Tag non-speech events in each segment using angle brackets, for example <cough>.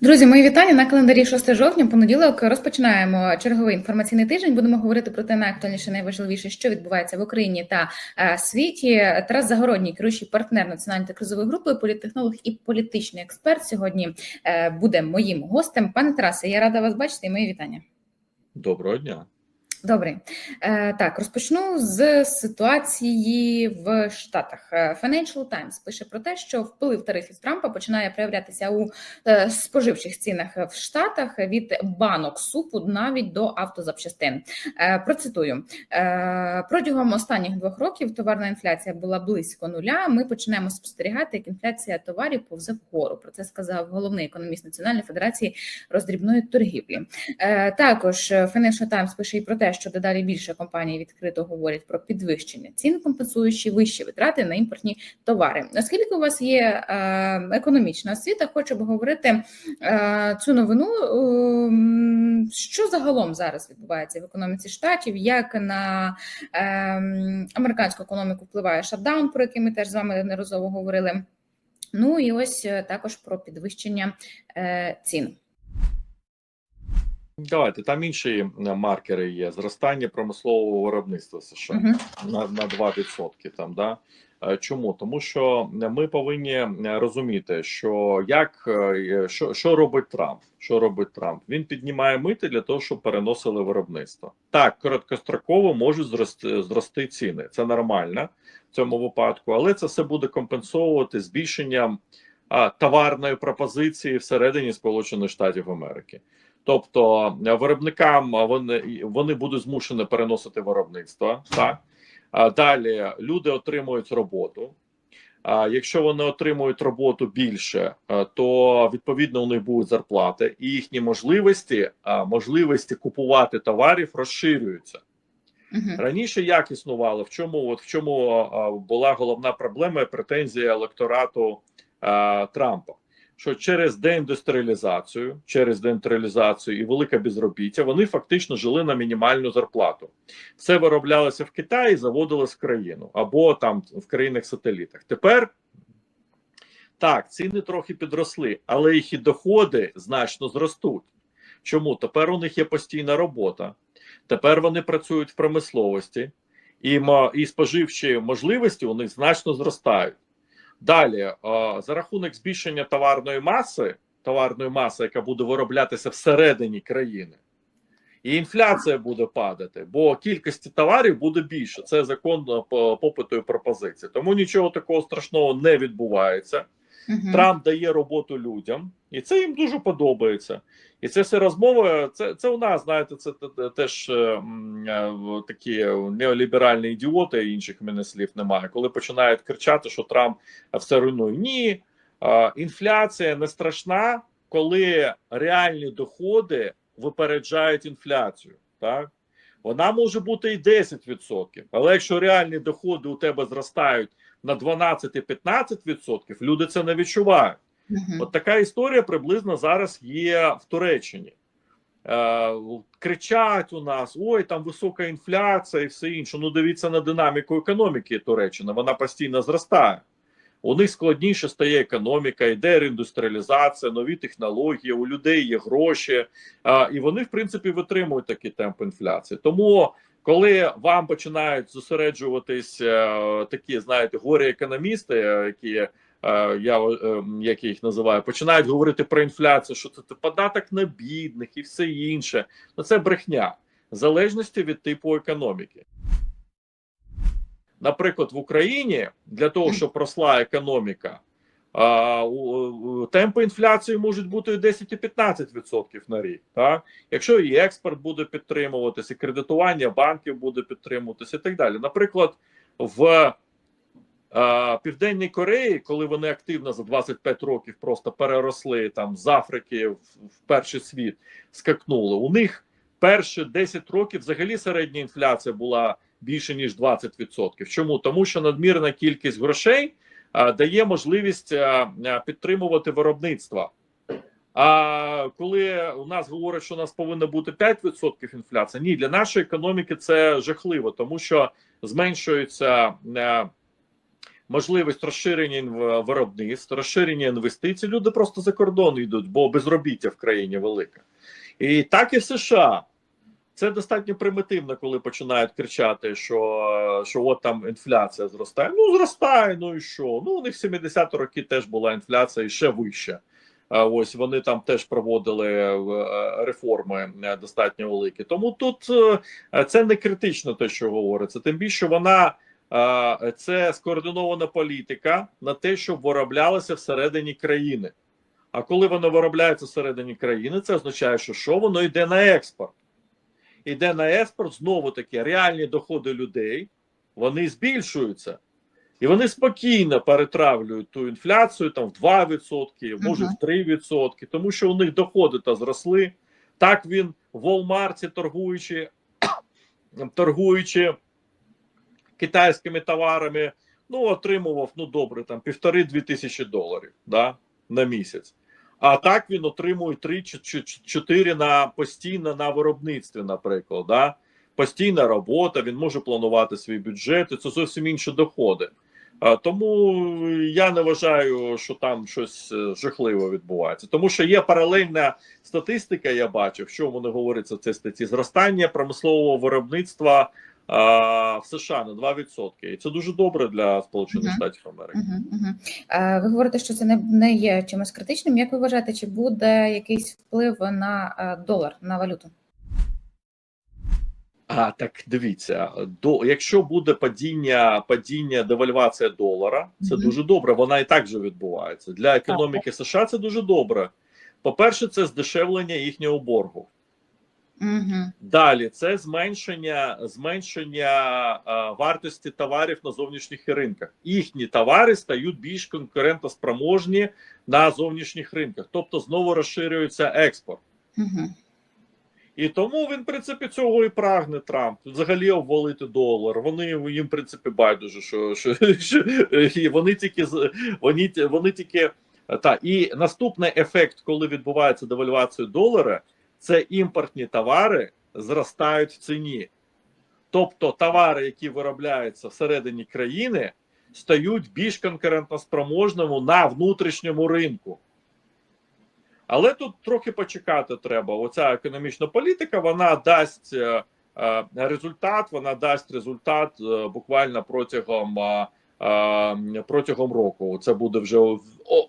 Друзі, мої вітання на календарі 6 жовтня. Понеділок розпочинаємо черговий інформаційний тиждень. Будемо говорити про те, найактуальніше, найважливіше, що відбувається в Україні та е, світі. Тарас Загородній, керуючий партнер національної та кризової групи, політтехнолог і політичний експерт. Сьогодні е, буде моїм гостем. Пане Тарасе, я рада вас бачити. і Мої вітання. Доброго дня. Добре, Е, так розпочну з ситуації в Штатах. Е, Financial Times пише про те, що вплив тарифів Трампа починає проявлятися у е, споживчих цінах в Штатах від банок супу навіть до автозапчастин. Процитую протягом останніх двох років товарна інфляція була близько нуля. Ми починаємо спостерігати, як інфляція товарів повзе вгору. Про це сказав головний економіст Національної федерації роздрібної торгівлі. Також Financial Times пише і про те, що дедалі більше компаній відкрито говорять про підвищення цін, компенсуючи вищі витрати на імпортні товари. Оскільки у вас є е, економічна освіта, хочу б говорити е, цю новину. Е, що загалом зараз відбувається в економіці штатів? Як на е, американську економіку впливає шатдаун, про який ми теж з вами неодноразово говорили? Ну і ось е, також про підвищення цін. Давайте там інші е, маркери є. Зростання промислового виробництва США Мгм. на, на 2%. Там, да? Е, Чому? Тому що ми повинні е, розуміти, що як е, що, що робить Трамп. Що робить Трамп? Він піднімає мити для того, щоб переносили виробництво. Так, короткостроково можуть зрости, зрости ціни. Це нормально в цьому випадку, але це все буде компенсовувати збільшенням товарної пропозиції всередині Сполучених Штатів Америки. Тобто е, виробникам вони вони будуть змушені переносити виробництво. Так далі люди отримують роботу. А якщо вони отримують роботу більше, е, то відповідно у них будуть зарплати, і їхні можливості можливості купувати товарів розширюються. Мгм. Раніше як існувало? В чому от в чому була головна проблема і претензія електорату Трампа? Що через деіндустріалізацію, через деіндустріалізацію і велике безробіття вони фактично жили на мінімальну зарплату. Все вироблялося в Китаї, заводилось в країну або там в країнах-сателітах. Тепер так, ціни трохи підросли, але їх і доходи значно зростуть. Чому? Тепер у них є постійна робота. Тепер вони працюють в промисловості, і, і споживчі можливості у них значно зростають. Далі, за рахунок збільшення товарної маси, товарної маси, яка буде вироблятися всередині країни, і інфляція буде падати, бо кількості товарів буде більше. Це закон е, по- попиту і пропозиції. Тому нічого такого страшного не відбувається. Угу. Трамп дає роботу людям, і це їм дуже подобається. І це все розмови. Це це у нас, знаєте, це те- те- теж е, е, такі неоліберальні ідіоти, інших мене слів немає. Коли починають кричати, що Трамп все руйнує. Ні, інфляція не страшна, коли реальні доходи випереджають інфляцію. Так? Вона може бути і 10%, але якщо реальні доходи у тебе зростають на 12-15%, люди це не відчувають. Мгм. От така історія приблизно зараз є в Туреччині. Е, кричать у нас: ой, там висока інфляція і все інше. Ну, дивіться на динаміку економіки Туреччини, вона постійно зростає. У них складніше стає економіка, йде реіндустріалізація, нові технології, у людей є гроші, е, і вони, в принципі, витримують такий темп інфляції. Тому, коли вам починають зосереджуватись е, такі, знаєте, горі економісти, які я е, як я їх називаю, починають говорити про інфляцію, що це податок на бідних і все інше. Ну це брехня залежності від типу економіки. Наприклад, в Україні для того, щоб росла економіка, темпи інфляції можуть бути 10 і 15% на рік. Так? Якщо і експорт буде підтримуватися, і кредитування банків буде підтримуватися, і так далі. Наприклад, в Південній Кореї, коли вони активно за 25 років просто переросли там з Африки в, в перший світ, скакнули. У них перші 10 років взагалі середня інфляція була більше ніж 20%. Чому? Тому що надмірна кількість грошей а, дає можливість а, підтримувати виробництво. А коли у нас говорять, що у нас повинно бути 5% інфляція, ні, для нашої економіки це жахливо, тому що зменшується. а, можливість розширення виробництв, розширення інвестицій, люди просто за кордон йдуть, бо безробіття в країні велике. І так і в США. Це достатньо примітивно, коли починають кричати, що, що от там інфляція зростає. Ну, зростає, ну і що? Ну, у них 70 роки теж була інфляція і ще вища. Ось вони там теж проводили е, реформи е, достатньо великі. Тому тут е, це не критично, те, що говориться. Тим більше вона це скоординована політика на те, щоб вироблялося всередині країни. А коли воно виробляється всередині країни, це означає, що що воно йде на експорт. Іде на експорт, знову таки, реальні доходи людей вони збільшуються. І вони спокійно перетравлюють ту інфляцію там в 2%, може в 3%, тому що у них доходи та зросли. Так він в Walmart, торгуючи, <coughs> торгуючи китайськими товарами, ну, отримував, ну добре, там півтори-дві тисячі доларів да, на місяць. А так він отримує 3-4 на постійно на виробництві, наприклад. Да? Постійна робота, він може планувати свій бюджет, і це зовсім інші доходи. Тому я не вважаю, що там щось е, жахливе відбувається. Тому що є паралельна статистика, я бачив, в чому не говориться в цій статті: зростання промислового виробництва а, в США на 2%. І це дуже добре для Сполучених. Штатів Америки. Ви говорите, що це не, не є чимось критичним. Як ви вважаєте, чи буде якийсь вплив на долар, на валюту? А так дивіться, до якщо буде падіння, падіння девальвація долара, це Мгм. дуже добре. Вона і так же відбувається для економіки США. Це дуже добре. По-перше, це здешевлення їхнього боргу. Угу. Далі це зменшення зменшення а, вартості товарів на зовнішніх ринках. Їхні товари стають більш конкурентоспроможні на зовнішніх ринках, тобто знову розширюється експорт. Угу. І тому він, в принципі, цього і прагне Трамп. Взагалі обвалити долар. Вони їм, в принципі, байдуже, що, що, що і вони тільки вони, вони тільки та і наступний ефект, коли відбувається девальвація долара, це імпортні товари зростають в ціні. Тобто товари, які виробляються всередині країни, стають більш конкурентоспроможними на внутрішньому ринку. Але тут трохи почекати треба. Оця економічна політика вона дасть е, е, результат. Вона дасть результат е, буквально протягом протягом року. Це буде вже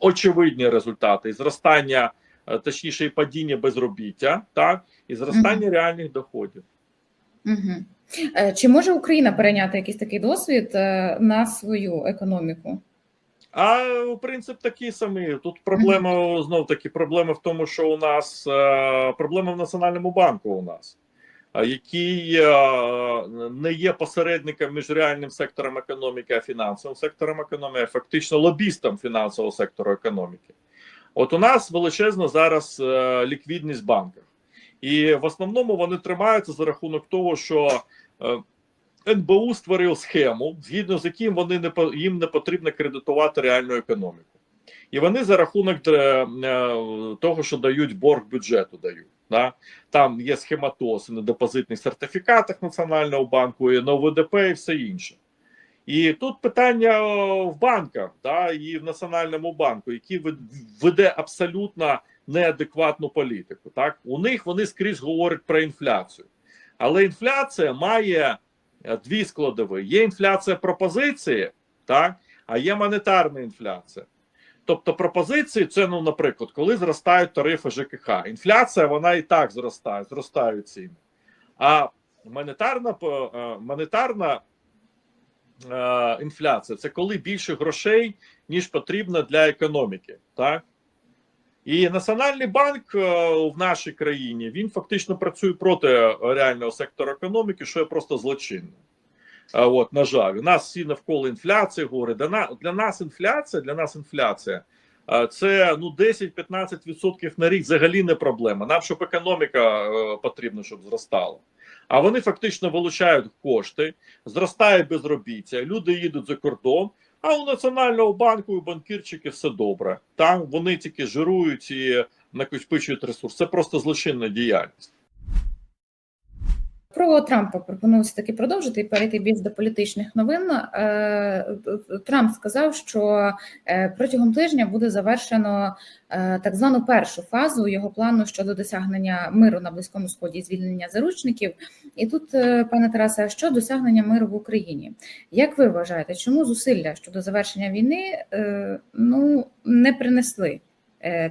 очевидні результати і зростання, точніше, і падіння безробіття, так і зростання реальних доходів. Угу. Чи може Україна перейняти якийсь такий досвід е, на свою економіку? А принцип такий самий. Тут проблема знов таки проблема в тому, що у нас е, проблема в Національному банку у нас, е, який е, не є посередником між реальним сектором економіки а фінансовим сектором економіки, а фактично лобістом фінансового сектору економіки. От у нас величезна зараз е, ліквідність в банках, і в основному вони тримаються за рахунок того, що е, НБУ створив схему, згідно з яким вони не їм не потрібно кредитувати реальну економіку. І вони за рахунок е, того, що дають борг бюджету, дають. Да? Там є схематоз на депозитних сертифікатах Національного банку, і на ОВДП, і все інше. І тут питання в банках, да, і в Національному банку, який веде абсолютно неадекватну політику. Так? У них вони скрізь говорять про інфляцію. Але інфляція має е, дві складові: є інфляція пропозиції, так, а є монетарна інфляція. Тобто пропозиції, це, ну, наприклад, коли зростають тарифи ЖКХ. Інфляція вона і так зростає, зростають ціни. А монетарна, е, монетарна інфляція це коли більше грошей, ніж потрібно для економіки. Так? І Національний банк е, в нашій країні він фактично працює проти реального сектору економіки, що є просто злочинним. От, на жаль, у нас всі навколо інфляції говорять. Для, нас інфляція, для нас інфляція е, це ну 10-15% на рік взагалі не проблема. Нам щоб економіка е, потрібно, щоб зростала. А вони фактично вилучають кошти, зростає безробіття, люди їдуть за кордон. А у Національного банку і банкірчики все добре. Там вони тільки жирують і накопичують ресурс. Це просто злочинна діяльність. Про Трампа пропоную таки продовжити і перейти більш до політичних новин. Е, Трамп сказав, що е, протягом тижня буде завершено е, так звану першу фазу його плану щодо досягнення миру на близькому сході і звільнення заручників. І тут, пане Тарасе, що досягнення миру в Україні? Як ви вважаєте, чому зусилля щодо завершення війни ну не принесли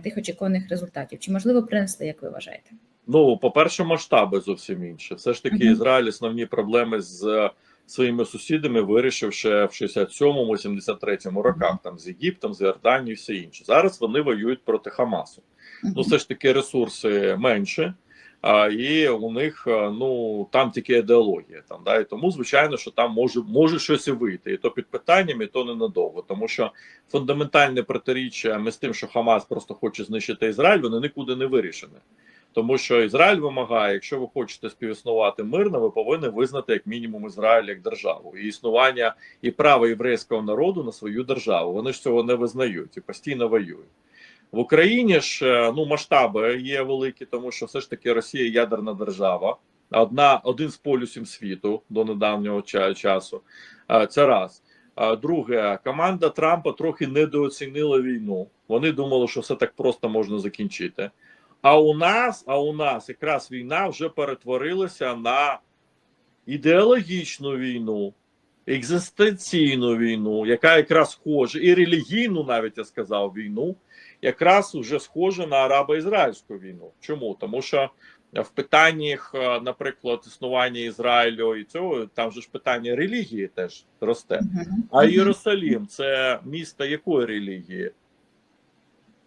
тих очікуваних результатів? Чи можливо принесли, як ви вважаєте? Ну, по-перше, масштаби зовсім інші. Все ж таки. Ізраїль основні проблеми з своїми сусідами вирішив ще в 67-му, 73-му роках, там з Єгиптом, з Йорданією все інше. Зараз вони воюють проти Хамасу. Ну, все ж таки, ресурси менше, а, і у них ну там тільки ідеологія. Там да, і тому, звичайно, що там може може щось і вийти, і то під питанням, і то ненадовго. Тому що фундаментальне протиріччя між тим, що Хамас просто хоче знищити Ізраїль, вони нікуди не вирішені. Тому що Ізраїль вимагає, якщо ви хочете співіснувати мирно, ви повинні визнати як мінімум Ізраїль як державу і існування і право єврейського народу на свою державу. Вони ж цього не визнають і постійно воюють. В Україні ж е, ну масштаби є великі, тому що все ж таки Росія ядерна держава, одна один з полюсів світу до недавнього часу. Е, Це раз. Друге, команда Трампа трохи недооцінила війну. Вони думали, що все так просто можна закінчити. А у нас, а у нас якраз війна вже перетворилася на ідеологічну війну, екзистенційну війну, яка якраз схожа, і релігійну, навіть я сказав, війну, якраз вже схожа на арабо-ізраїльську війну. Чому? Тому що в питаннях, е, наприклад, існування Ізраїлю і цього там же ж питання релігії теж росте. А Єрусалім це місто якої релігії?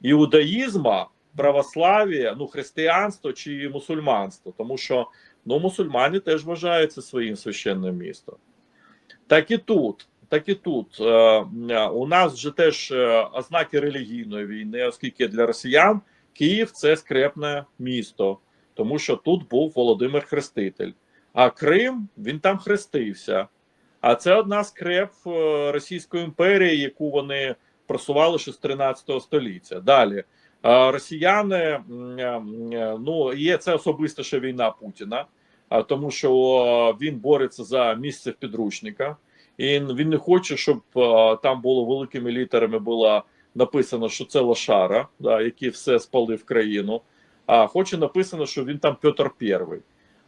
Іудаїзма, православ'я, ну, християнство чи мусульманство, тому що ну, мусульмани теж вважаються своїм священним містом. Так і тут. Так і тут Е, е, у нас вже теж е, ознаки релігійної війни, оскільки для росіян Київ це скрепне місто, тому що тут був Володимир Хреститель. А Крим він там хрестився. А це одна з креп Російської імперії, яку вони просували ще з 13 століття. Далі росіяни е, е, ну є це особиста ще війна Путіна, тому що він бореться за місце в підручника, і він не хоче, щоб там було великими літерами було написано, що це лошара, да, який все спалив країну. А хоче написано, що він там Петр Первий.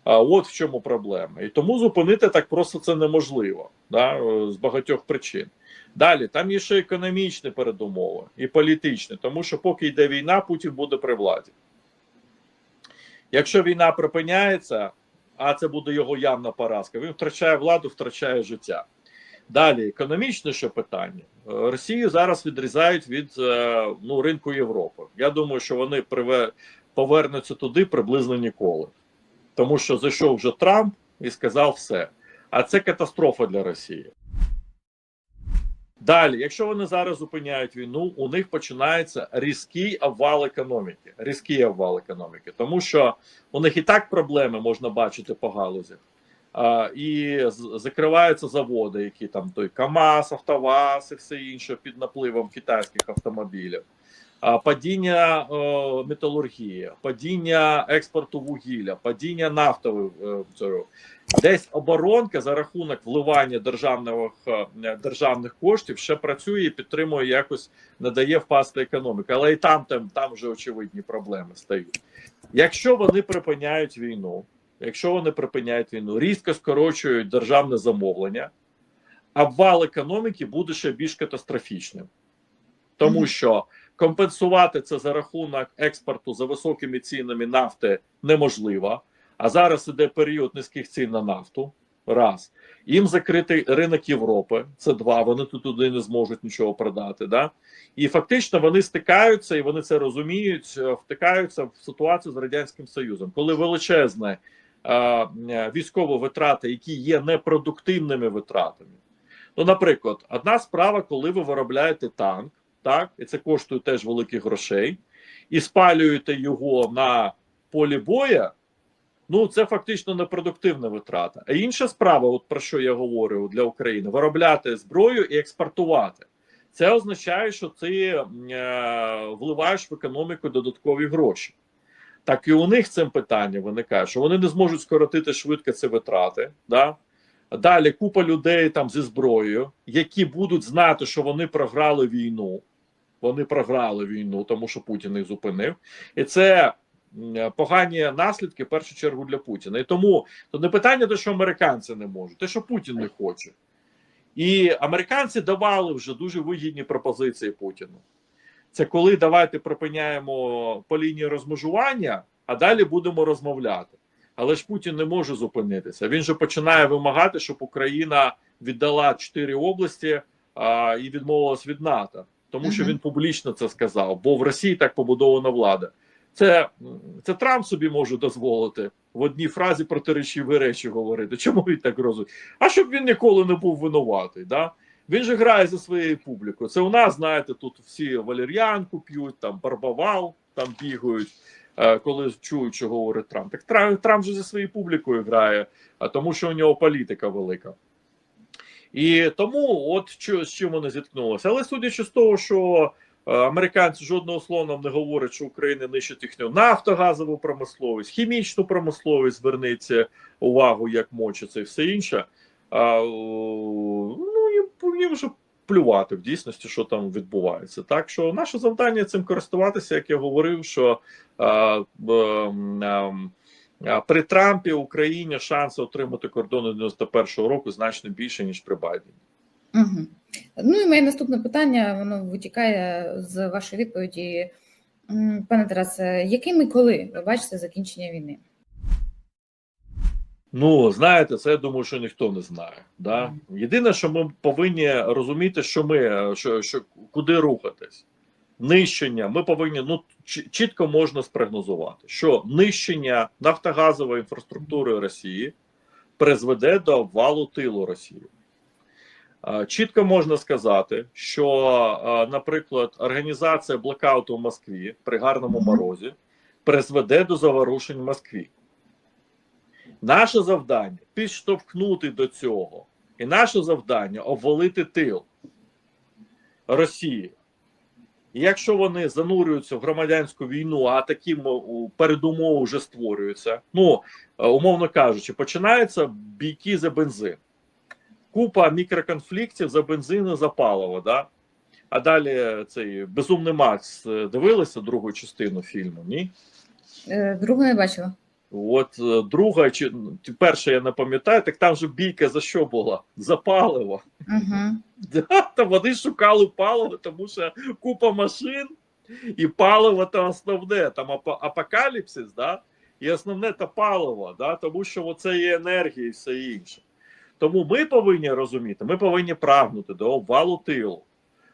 А от в чому проблема. І тому зупинити так просто це неможливо да, е, з багатьох причин. Далі там є ще економічні передумови і політичні, тому що поки йде війна, Путін буде при владі. Якщо війна припиняється, а це буде його явна поразка, він втрачає владу, втрачає життя. Далі, економічне ще питання. Е, Росію зараз відрізають від е, ну, ринку Європи. Я думаю, що вони повернуться туди приблизно ніколи. Тому що зайшов вже Трамп і сказав все. А це катастрофа для Росії. Далі, якщо вони зараз зупиняють війну, у них починається різкий обвал економіки. Різкий обвал економіки, тому що у них і так проблеми можна бачити по галузях. А, і закриваються заводи, які там той КАМАЗ, Автоваз і все інше під напливом китайських автомобілів. Падіння металургії, падіння експорту вугілля, падіння нафтових е, цього. десь оборонка за рахунок вливання державних е, державних коштів ще працює і підтримує якось надає впасти економіку. Але і там, там, там вже очевидні проблеми стають. Якщо вони припиняють війну, якщо вони припиняють війну, різко скорочують державне замовлення, обвал економіки буде ще більш катастрофічним, тому що компенсувати це за рахунок експорту за високими цінами нафти неможливо. А зараз іде період низьких цін на нафту. Раз їм закритий ринок Європи. Це два. Вони тут туди не зможуть нічого продати. Да? І фактично вони стикаються, і вони це розуміють. е, Втикаються в ситуацію з радянським союзом, коли величезне е, е, військові витрати, які є непродуктивними витратами. Ну, наприклад, одна справа, коли ви виробляєте танк, так і це коштує теж великих грошей, і спалюєте його на полі боя. Ну, це фактично непродуктивна витрата. А інша справа, от про що я говорю для України: виробляти зброю і експортувати. Це означає, що ти е, вливаєш в економіку додаткові гроші. так і у них цим питання виникає, що вони не зможуть скоротити швидко ці витрати. Да? Далі купа людей там зі зброєю, які будуть знати, що вони програли війну. Вони програли війну, тому що Путін їх зупинив, і це погані наслідки в першу чергу для Путіна. І тому то не питання, те, що американці не можуть, те, що Путін не хоче. І американці давали вже дуже вигідні пропозиції Путіну. Це коли давайте припиняємо по лінії розмежування, а далі будемо розмовляти. Але ж Путін не може зупинитися. Він же починає вимагати, щоб Україна віддала чотири області а, і відмовилась від НАТО, тому що він публічно це сказав. Бо в Росії так побудована влада. Це, це Трамп собі може дозволити в одній фразі протиречиві речі говорити. Чому він так розуміє? А щоб він ніколи не був винуватий. Да? Він же грає за своєю публікою. Це у нас, знаєте, тут всі валер'янку п'ють, там барбавал там бігають, е, коли чують, що говорить Трамп. Так Трамп, Трамп же за своєю публікою грає, а тому, що у нього політика велика. І тому, от що, з чим вони зіткнулися. Але судячи з того, що е, американці жодного слова не говорять, що Україна нищить їхню нафтогазову промисловість, хімічну промисловість, звернеться увагу, як мочиться і все інше. А, ну їм, їм вже плювати в дійсності, що там відбувається. Так що наше завдання цим користуватися, як я говорив, що а, б, а, при Трампі Україні шанси отримати кордони 91-го року значно більше ніж при Байдені. Угу. Ну і моє наступне питання, воно витікає з вашої відповіді. Пане Тарасе, яким і коли ви бачите закінчення війни? Ну, знаєте, це я думаю, що ніхто не знає. Да? Єдине, що ми повинні розуміти, що ми що, що куди рухатись. Нищення, ми повинні ну чітко можна спрогнозувати, що нищення нафтогазової інфраструктури Росії призведе до обвалу тилу Росії. Чітко можна сказати, що, наприклад, організація блокауту в Москві при гарному морозі призведе до заворушень в Москві. Наше завдання підштовхнути до цього, і наше завдання обвалити тил Росії. Якщо вони занурюються в громадянську війну, а такі передумови вже створюються, ну е, умовно кажучи, починаються бійки за бензин, купа мікроконфліктів за бензин і за паливо. Да? А далі цей безумний Макс дивилися другу частину фільму? Ні? Е, Другу не бачила. От е, друга чи перша я не пам'ятаю, так там же бійка за що була? За паливо. Угу. <laughs> Да, та вони шукали паливо, тому що купа машин, і паливо то основне. Там апо- апокаліпсис, да? і основне то паливо, да? тому що це є енергія і все інше. Тому ми повинні розуміти, ми повинні прагнути до обвалу тилу,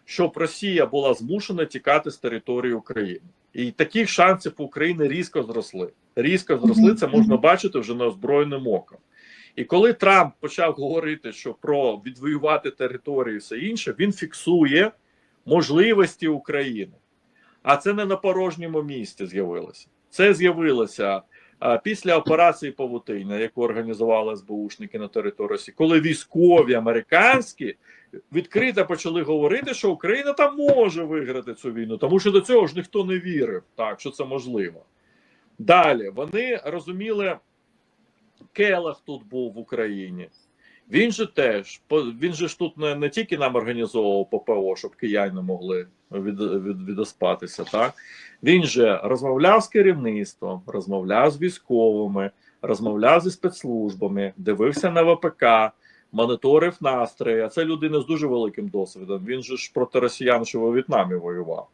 щоб Росія була змушена тікати з території України. І таких шансів у України різко зросли. Різко зросли, це можна бачити вже неозброєним оком. І коли Трамп почав говорити, що про відвоювати територію і все інше, він фіксує можливості України. А це не на порожньому місці з'явилося. Це з'явилося а, після операції Павутиння, яку організували СБУшники на території Росії, коли військові американські відкрито почали говорити, що Україна там може виграти цю війну, тому що до цього ж ніхто не вірив, так що це можливо. Далі вони розуміли, Келах тут був в Україні. Він же теж він же ж тут не, не тільки нам організовував ППО, щоб кияни могли від, від, відоспатися. Так він же розмовляв з керівництвом, розмовляв з військовими, розмовляв зі спецслужбами, дивився на ВПК, моніторив настрої. А це людина з дуже великим досвідом. Він же ж проти росіян, що у В'єтнамі воював.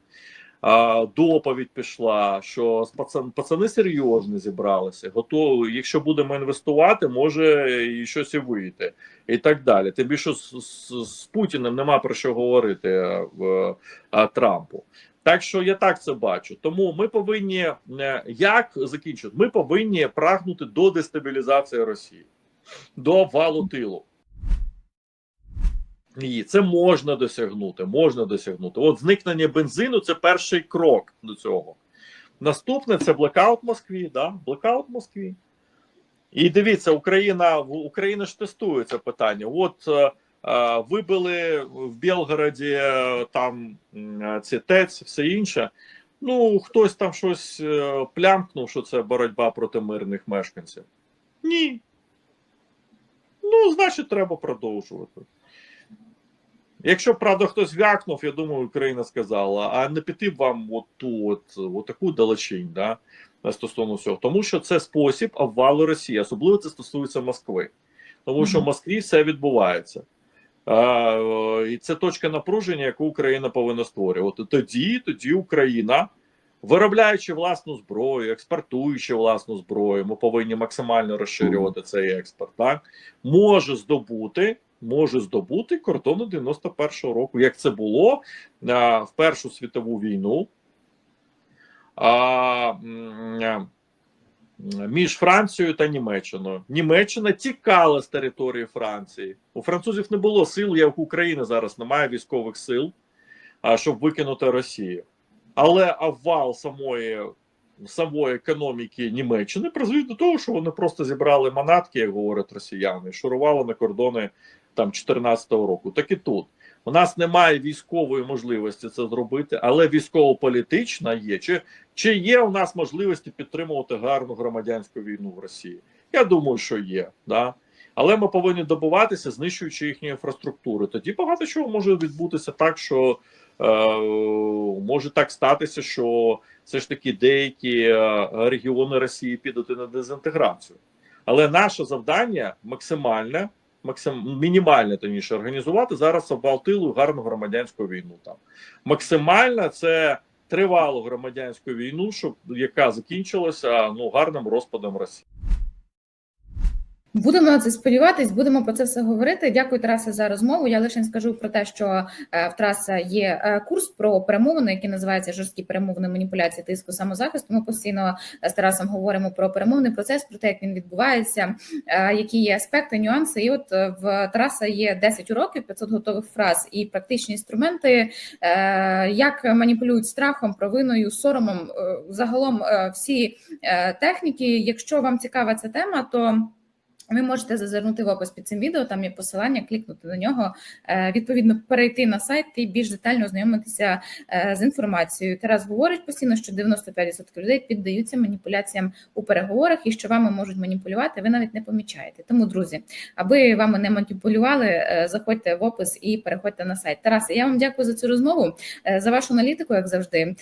А, доповідь пішла, що пацан, пацани серйозно зібралися, готові. Якщо будемо інвестувати, може і щось і вийти, і так далі. Тим більше з, з, з Путіним нема про що говорити е, в а, Трампу. Так що я так це бачу. Тому ми повинні е, як закінчити? Ми повинні прагнути до дестабілізації Росії, до обвалу тилу. І це можна досягнути. Можна досягнути. От зникнення бензину це перший крок до цього. Наступне це блекаут Москві. Да? Блекаут Москві. І дивіться, Україна Україна ж тестує це питання. От е, е, вибили в Білгороді е, там ці ТЕЦ, все інше. Ну, хтось там щось е, плямкнув, що це боротьба проти мирних мешканців. Ні. Ну, значить, треба продовжувати. Якщо, правда, хтось вякнув, я думаю, Україна сказала, а не піти б вам от ту от, от таку далечінь, да, стосовно цього. Тому що це спосіб обвалу Росії, особливо це стосується Москви. Тому що в Москві все відбувається. А, е, і це точка напруження, яку Україна повинна створювати. Тоді, тоді Україна, виробляючи власну зброю, експортуючи власну зброю, ми повинні максимально розширювати цей експорт. Так може здобути, може здобути кордони 91-го року, як це було а, в Першу світову війну. А, між Францією та Німеччиною. Німеччина тікала з території Франції. У французів не було сил, як України зараз немає військових сил, щоб викинути Росію. Але обвал самої, самої економіки Німеччини призвів до того, що вони просто зібрали манатки, як говорять росіяни, шурували на кордони там 14-го року. Так і тут. У нас немає військової можливості це зробити, але військово-політична є. Чи, чи є у нас можливості підтримувати гарну громадянську війну в Росії? Я думаю, що є. Да? Але ми повинні добуватися, знищуючи їхню інфраструктуру. Тоді багато чого може відбутися так, що е, може так статися, що все ж таки деякі е, регіони Росії підуть на дезінтеграцію. Але наше завдання максимальне, максим, мінімальне тоніше організувати зараз обвалтилу гарну громадянську війну. Там максимально це тривалу громадянську війну, щоб яка закінчилася ну гарним розпадом Росії. Будемо на це сподіватись, будемо про це все говорити. Дякую, Тарасе, за розмову. Я лише скажу про те, що е, в Тараса є е, курс про перемовини, який називається жорсткі перемовини маніпуляції тиску самозахисту. Ми постійно з Тарасом говоримо про перемовний процес, про те, як він відбувається, е, які є аспекти, нюанси. І от е, в Тараса є 10 уроків, 500 готових фраз і практичні інструменти, е, як маніпулюють страхом, провиною, соромом. е, Загалом е, всі е, техніки. Якщо вам цікава ця тема, то ви можете зазирнути в опис під цим відео, там є посилання, клікнути на нього, е, відповідно перейти на сайт і більш детально ознайомитися е, з інформацією. Тарас говорить постійно, що 95% людей піддаються маніпуляціям у переговорах і що вами можуть маніпулювати, ви навіть не помічаєте. Тому, друзі, аби вами не маніпулювали, е, заходьте в опис і переходьте на сайт. Тарасе, я вам дякую за цю розмову, за вашу аналітику, як завжди.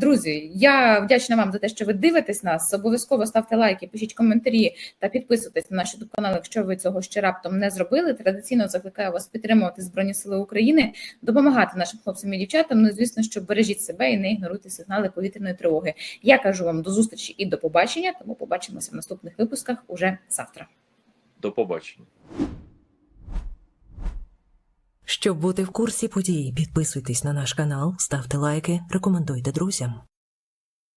Друзі, я вдячна вам за те, що ви дивитесь нас. Обов'язково ставте лайки, пишіть коментарі та підписуйтесь на наш youtube канал, якщо ви цього ще раптом не зробили. Традиційно закликаю вас підтримувати Збройні Сили України, допомагати нашим хлопцям і дівчатам. Ну і звісно, що бережіть себе і не ігноруйте сигнали повітряної тривоги. Я кажу вам до зустрічі і до побачення. Тому побачимося в наступних випусках уже завтра. До побачення. Щоб бути в курсі подій, підписуйтесь на наш канал, ставте лайки, рекомендуйте друзям.